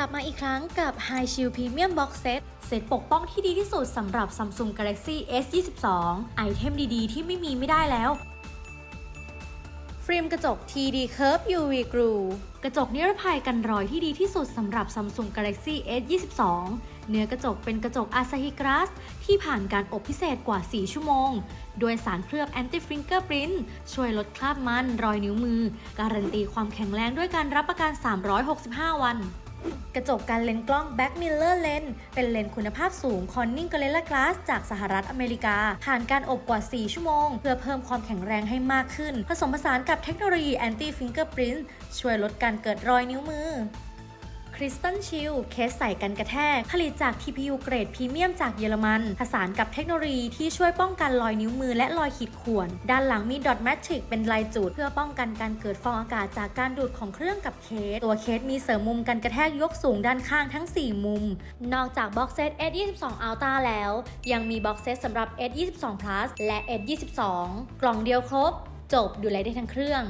ลับมาอีกครั้งกับ High Shield Premium Box Set เซตปกป้องที่ดีที่สุดสำหรับ Samsung Galaxy S22 ไอเทมดีๆ ที่ไม่มีไม่ได้แล้วฟิล์มกระจก TD Curve UV Glue กระจกนิรภัยกันรอยที่ดีที่สุดสำหรับ Samsung Galaxy S22 เนื้อกระจกเป็นกระจก Asahi Glass ที่ผ่านการอบพิเศษกว่า 4 ชั่วโมง โดยสารเคลือบ Anti Fingerprint ช่วยลดคราบมันรอยนิ้วมือ การันตีความแข็งแรงด้วยการรับประกัน 365 วัน กระจกการเลนกล้อง Back Mirror Lens เป็นเลนคุณภาพสูง Corning Gorilla Glass จากสหรัฐอเมริกา ผ่านการอบกว่า 4 ชั่วโมง เพื่อเพิ่มความแข็งแรงให้มากขึ้น ผสมผสานกับเทคโนโลยี Anti Fingerprint ช่วยลดการเกิดรอยนิ้วมือ Crystal Shield เคสใส่กันกระแทก ผลิตจาก TPU เกรดพรีเมียมจากเยอรมันผสานกับเทคโนโลยีที่ช่วยป้องกันรอยนิ้วมือและรอยขีดข่วน ด้านหลังมี Dot Matrix เป็นลายจุด เพื่อป้องกันการเกิดฟองอากาศจากการดูดของเครื่องกับเคส ตัวเคสมีเสริมมุมกันกระแทกยกสูงด้านข้างทั้ง 4 มุม นอกจากบ็อกเซต S22 Ultra แล้ว ยังมีบ็อกเซตสำหรับ S22 Plus และ S22 กล่องเดียวครบ จบดูแลได้ทั้งเครื่อง